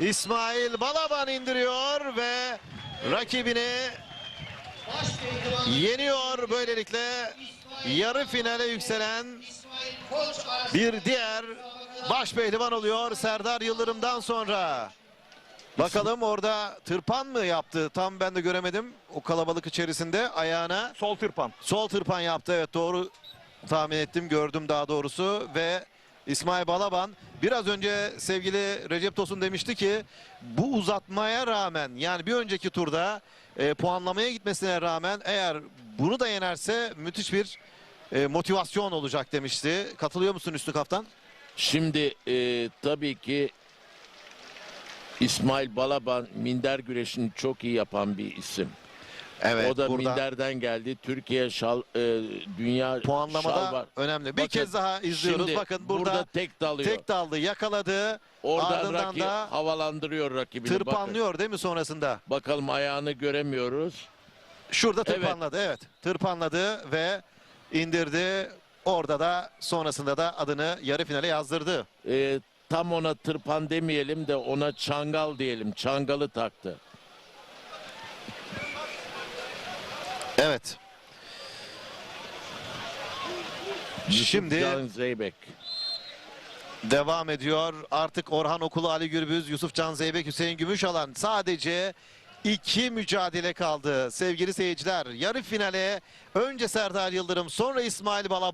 İsmail Balaban indiriyor ve rakibini yeniyor. Böylelikle yarı finale yükselen bir diğer baş pehlivan oluyor Serdar Yıldırım'dan sonra. Bakalım orada tırpan mı yaptı? Tam ben de göremedim. O kalabalık içerisinde ayağına Sol tırpan. sol tırpan yaptı. Evet doğru tahmin ettim. Gördüm daha doğrusu ve İsmail Balaban biraz önce sevgili Recep Tosun demişti ki bu uzatmaya rağmen yani bir önceki turda e, puanlamaya gitmesine rağmen eğer bunu da yenerse müthiş bir e, motivasyon olacak demişti. Katılıyor musun Üstü Kaptan? Şimdi e, tabii ki İsmail Balaban minder güreşini çok iyi yapan bir isim. Evet. o da burada minderden geldi. Türkiye şal e, dünya puanlamada şal var. önemli. Bir Bakın, kez daha izliyoruz. Şimdi Bakın burada, burada tek dalıyor. tek daldı, yakaladı. Oradan ardından rakip da havalandırıyor rakibini. Bakın, Tırpanlıyor değil mi sonrasında? bakalım ayağını göremiyoruz. Şurada Evet. tırpanladı evet. Tırpanladı ve indirdi. Orada da sonrasında da adını yarı finale yazdırdı. E, tam ona tırpan demeyelim de ona çangal diyelim. Çangalı taktı. Evet. Şimdi devam ediyor. Artık Orhan Okulu, Ali Gürbüz, Yusuf Can Zeybek, Hüseyin Gümüşalan sadece iki mücadele kaldı sevgili seyirciler. Yarı finale önce Serdar Yıldırım sonra İsmail Balaban.